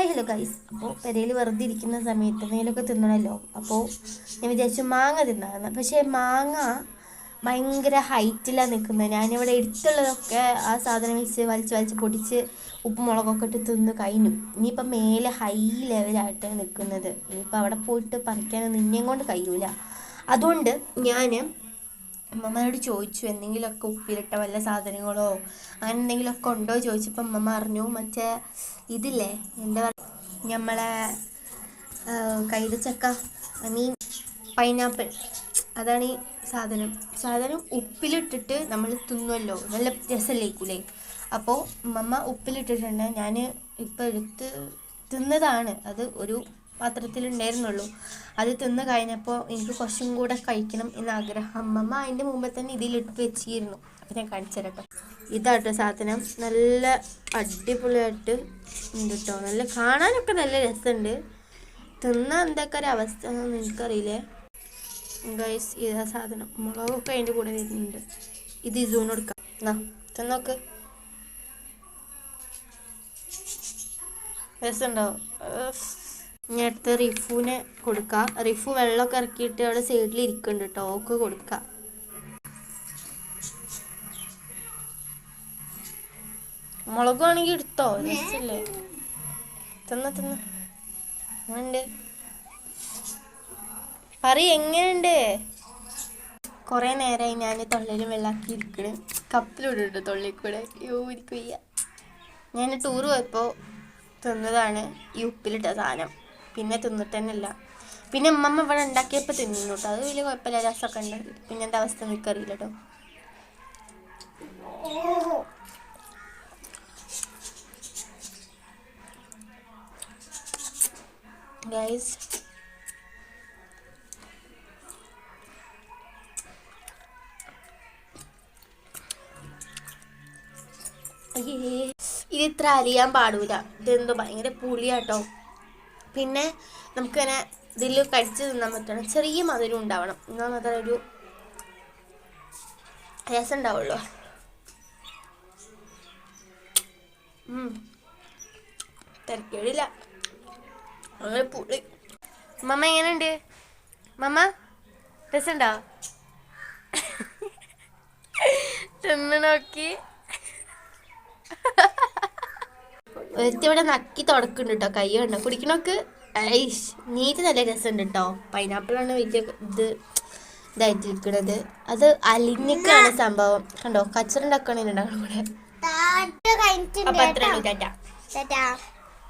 Hi hello guys. അപ്പോൾ പെരയിൽ വെറുതെ ഇരിക്കുന്ന സമയത്ത് എന്തെങ്കിലുമൊക്കെ തിന്നണമല്ലോ അപ്പോൾ ഞാൻ വിചാരിച്ചു മാങ്ങ തിന്നാന്ന്. പക്ഷേ മാങ്ങ ഭയങ്കര ഹൈറ്റിലാണ് നിൽക്കുന്നത് ഞാനിവിടെ എടുത്തുള്ളതൊക്കെ ആ സാധനം വെച്ച് വലിച്ച് വലിച്ച് പൊടിച്ച് ഉപ്പും മുളകൊക്കെ ഇട്ട് തിന്ന് കഴിഞ്ഞു. ഇനിയിപ്പം മേലെ ഹൈ ലെവലായിട്ടാണ് നിൽക്കുന്നത് ഇനിയിപ്പോൾ അവിടെ പോയിട്ട് പറിക്കാനൊന്നും ഇനിയും കൊണ്ട് കഴിയൂല. അതുകൊണ്ട് ഞാൻ അമ്മമ്മയോട് ചോദിച്ചു എന്തെങ്കിലുമൊക്കെ ഉപ്പിലിട്ട വല്ല സാധനങ്ങളോ അങ്ങനെ എന്തെങ്കിലുമൊക്കെ ഉണ്ടോ ചോദിച്ചപ്പോൾ അമ്മമ്മ അറിഞ്ഞു മറ്റേ ഇതില്ലേ എന്താ പറയുക നമ്മളെ കൈതച്ചക്ക ഐ മീൻ പൈനാപ്പിൾ അതാണ് ഈ സാധനം. സാധനം ഉപ്പിലിട്ടിട്ട് നമ്മൾ തിന്നുമല്ലോ നല്ല രസമല്ലേക്കൂലേ. അപ്പോൾ അമ്മമ്മ ഉപ്പിലിട്ടിട്ടുണ്ട് ഞാൻ ഇപ്പോൾ എടുത്ത് തിന്നതാണ്. അത് ഒരു പാത്രത്തിലുണ്ടായിരുന്നുള്ളൂ. അത് തിന്ന് കഴിഞ്ഞപ്പോൾ എനിക്ക് കുറച്ചും കൂടെ കഴിക്കണം എന്ന ആഗ്രഹം അമ്മമ്മ അതിന്റെ മുമ്പേ തന്നെ ഇതിലിട്ട് വെച്ചിരുന്നു. അപ്പം ഞാൻ കാണിച്ചു തരാം ഇതാട്ടോ സാധനം. നല്ല അടിപൊളിയായിട്ട് ഉണ്ട് കേട്ടോ നല്ല കാണാനൊക്കെ നല്ല രസമുണ്ട് തിന്ന എന്തൊക്കെ ഒരു അവസ്ഥ എനിക്കറിയില്ലേ? ഗൈസ് ഇതാ സാധനം. മുളകൊക്കെ അതിന്റെ കൂടെ വരുന്നുണ്ട്. ഇത് ഇസൂന് കൊടുക്കാം. എന്നാ തിന്നോക്ക്. രസമുണ്ടാവും ഇനി അടുത്ത് റിഫുവിനെ കൊടുക്കാം. റിഫു വെള്ളമൊക്കെ ഇറക്കിയിട്ട് അവിടെ സൈഡിൽ ഇരിക്കുന്നുണ്ട് കേട്ടോ. ഓക്ക് കൊടുക്കാം. മുളക് വേണമെങ്കിൽ എടുത്തോ? രസല്ലേ. തന്ന തിന്ന. അങ്ങനുണ്ട് പറ എങ്ങനെയുണ്ട് കുറേ നേരമായി ഞാൻ തൊള്ളയിൽ വെള്ളാക്കി ഇരിക്കണ്. കപ്പിലിടുണ്ട് തൊള്ളിൽ കൂടെ യോ ഇരിക്കുക ഞാൻ ടൂർ പോയപ്പോൾ തന്നതാണ് ഈ ഉപ്പിലിട്ട സാധനം. പിന്നെ തിന്നിട്ട് തന്നെ ഇല്ല പിന്നെ അമ്മമ്മ ഇവിടെ ഉണ്ടാക്കിയപ്പോൾ തിന്നു അത് വലിയ കുഴപ്പമില്ല രസമൊക്കെ ഉണ്ട് പിന്നെ എന്താ അവസ്ഥ എനിക്കറിയില്ല ഇത് ഇത്ര അറിയാൻ പാടൂല. ഇതെന്തോ ഭയങ്കര പുളിയാട്ടോ. പിന്നെ നമുക്കിങ്ങനെ ഇതിൽ കടിച്ച് തിന്നാൻ പറ്റണം ചെറിയ മധുരം ഉണ്ടാവണം. എന്നാൽ മാത്രമേ ഒരു രസം ഉണ്ടാവുള്ളൂ. തിരക്കേടില്ല. അങ്ങനെ പുളി. മമ്മ എങ്ങനെയുണ്ട്? മമ്മ രസമുണ്ടോ? തിന്ന് നോക്കി. ഇവിടെ നക്കി തുടക്കുന്നുണ്ട് കേട്ടോ കൈ കണ്ടോ? കുടിക്കണോക്ക്? ഐഷ് നീറ്റ് നല്ല രസമുണ്ട് കേട്ടോ പൈനാപ്പിളാണ് വലിയ ഇത് ഇതായിട്ടിരിക്കുന്നത് അത് അലിഞ്ഞിക്കാണ് സംഭവം. കണ്ടോ? കച്ചറുണ്ടാക്കണേ ഉണ്ടാക്കണം കഴിഞ്ഞിട്ടുണ്ട് അപ്പൊ അത്ര ടാറ്റ.